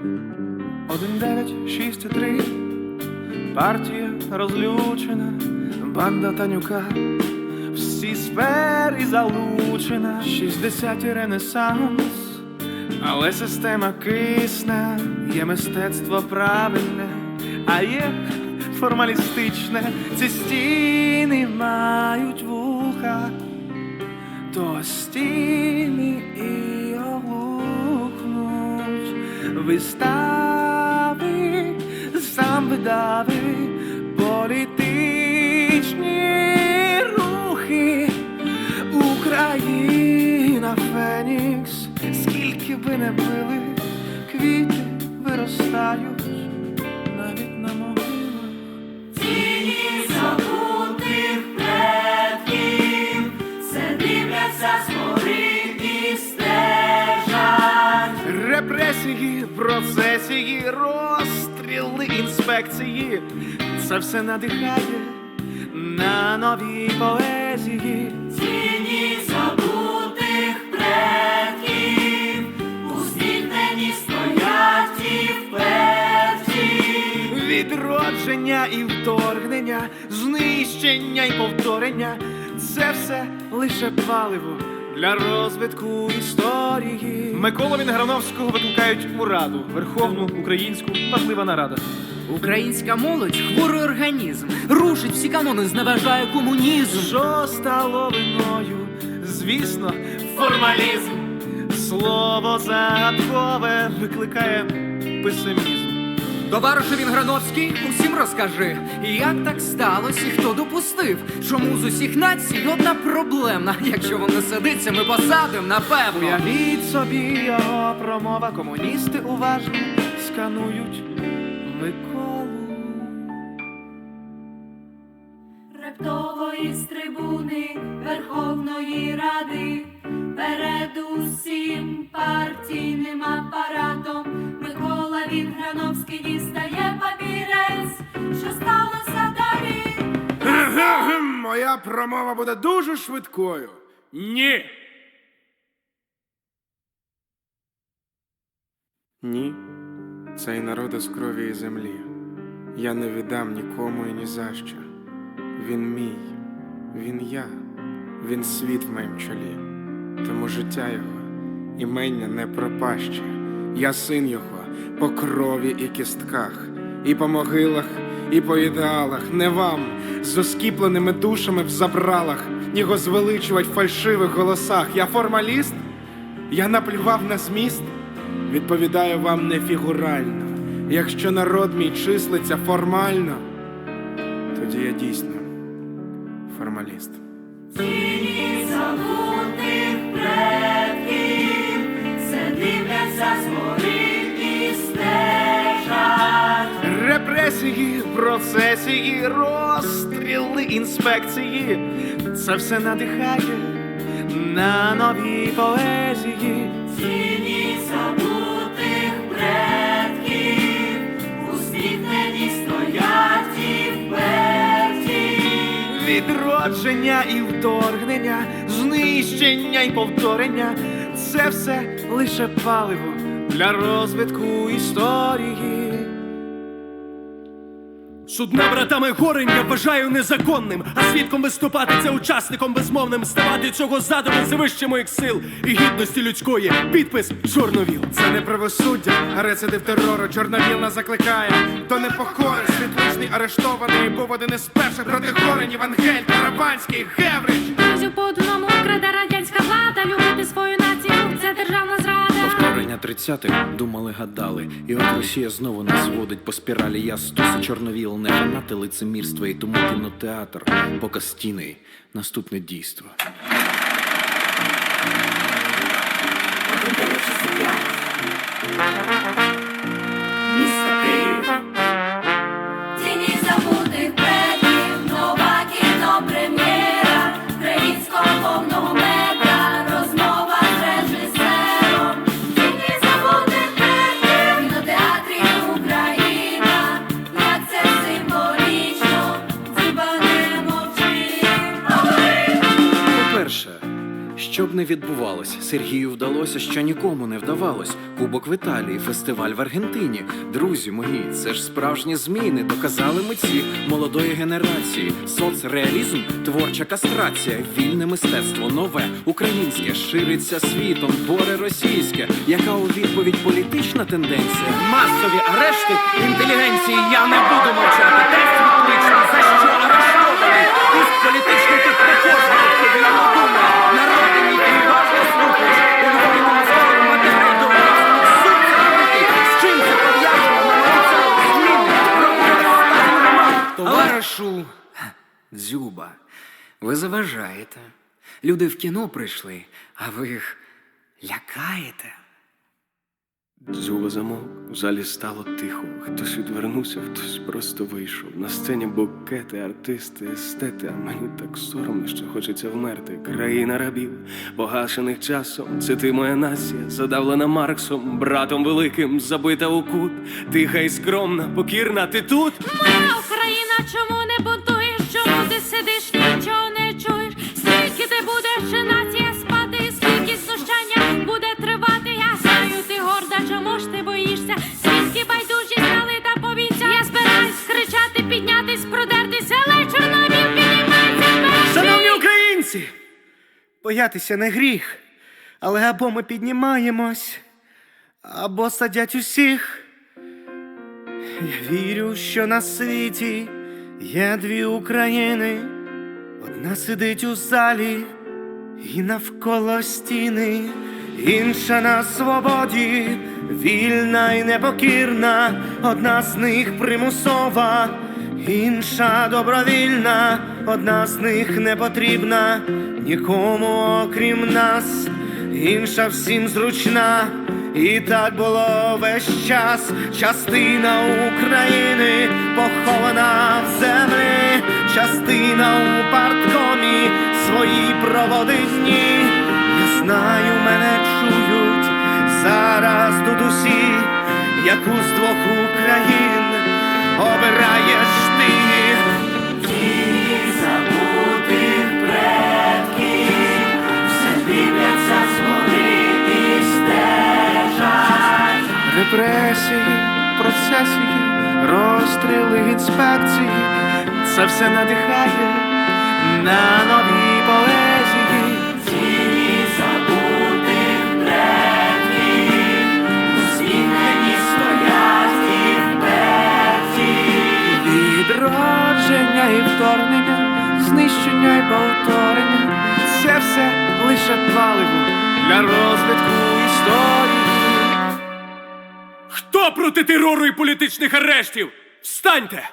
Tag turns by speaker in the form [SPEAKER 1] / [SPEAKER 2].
[SPEAKER 1] Один дев'ять, шість три, партія розлючена, банда танюка, всі сфери залучена, 60 ренесанс, але система кисне, є мистецтво правильне, а є формалістичне, ці стіни мають вуха, то стіни вистави, сам видави, політичні рухи, Україна Фенікс, скільки би не били, Репресії, процесії, розстріли, інспекції. Це все надихає на нові поезії.
[SPEAKER 2] Тіні забутих предків, усміхнені стоять і вперті.
[SPEAKER 1] Відродження і вторгнення, знищення і повторення це все лише паливо для розвитку історії. Миколу Вінграновського викликають у раду Верховну Українську важлива нарада.
[SPEAKER 3] Українська молодь хворий організм, рушить всі канони, зневажає комунізм.
[SPEAKER 1] Що стало виною? Звісно, формалізм. Слово загадкове викликає песимізм.
[SPEAKER 3] Товаришу Вінграновський, усім розкажи, як так сталося і хто допустив, чому з усіх націй одна проблемна. Якщо вам не сидиться, ми посадимо, напевно.
[SPEAKER 1] Уявіть собі його промова, комуністи уважно сканують Миколу.
[SPEAKER 2] Рептової з трибуни Верховної Ради перед усім партійним апаратом Микола Вінграновський дістає папірець, що сталося далі.
[SPEAKER 4] Моя промова буде дуже швидкою. Ні. Ні, цей народ із крові і землі. Я не віддам нікому і ні за що. Він мій, він я, він світ в моїм чолі. Тому життя його, імення не пропаще. Я син його по крові і кістках, і по могилах, і по ідеалах. Не вам з оскіпленими душами в забралах, його звеличувати в фальшивих голосах. Я формаліст, я наплював на зміст, відповідаю вам не фігурально. Якщо народ мій числиться формально, тоді я дійсно формаліст.
[SPEAKER 2] Тіні забутих предків,
[SPEAKER 1] Репресії, процесії, розстріли, інспекції. Це все надихає на нові поезії.
[SPEAKER 2] Тіні забутих предків, усміхнені стоять і вперті.
[SPEAKER 1] Відродження і вторгнення, знищення і повторення це все лише паливо для розвитку історії.
[SPEAKER 5] Суд над братами горень я вважаю незаконним, а свідком виступати це учасником безмовним, ставати цього задуму це вище моїх сил і гідності людської. Підпис чорновіл.
[SPEAKER 4] Це не правосуддя, а рецидив терору. Чорновіл нас закликає. То не покори, світличний арештований. Був один із перших проти горенів Ангель, Карабанський, Геврич.
[SPEAKER 6] Друзів по одному краде радянська влада, любити свою націю це державна зрада.
[SPEAKER 7] Повторення тридцятих думали, гадали, і от Росія знову нас водить по спіралі. Я стоси чорновіл, не фанати лицемірства, і тому кінотеатр, показ стіни, наступне дійство.
[SPEAKER 2] Місто не
[SPEAKER 7] відбувалось, Сергію вдалося, що нікому не вдавалось. Кубок в Італії, фестиваль в Аргентині. Друзі мої, це ж справжні зміни. Доказали митці молодої генерації. Соцреалізм, творча кастрація, вільне мистецтво, нове, українське, шириться світом, боре російське. Яка у відповідь політична тенденція?
[SPEAKER 8] Масові арешти інтелігенції я не буду мовчати. Тест відкличний, за що арештований? Із політичний
[SPEAKER 3] Товаришу Дзюба, ви заважаєте. Люди в кіно прийшли, а ви їх лякаєте.
[SPEAKER 9] Дзюба замовк, у залі стало тихо. Хтось відвернувся, хтось просто вийшов. На сцені букети, артисти, естети. А мені так соромно, що хочеться вмерти. Країна рабів, погашених часом. Це ти моя нація, задавлена Марксом, братом великим, забита у кут. Тиха і скромна, покірна, ти тут.
[SPEAKER 6] Моя Україна, чому не бунтуєш? Чому ти сидиш, нічого не
[SPEAKER 8] Боятися не гріх, але або ми піднімаємось, або садять усіх. Я вірю, що на світі є дві України. Одна сидить у залі і навколо стіни, інша на свободі, вільна і непокірна, одна з них примусова, інша добровільна, одна з них не потрібна нікому окрім нас, інша всім зручна. І так було весь час, частина України похована в землі, частина у парткомі свої проводить дні. Я знаю, мене чують зараз тут усі, яку з двох Україн обираєш інспекції. Це все надихає на нові поезії. Ті забутих предків, усміхнені стоять і вперті. Відродження і вторгнення, знищення і повторення. Це все лише паливо для розвитку історії.
[SPEAKER 5] Хто проти терору і політичних арештів? Встаньте!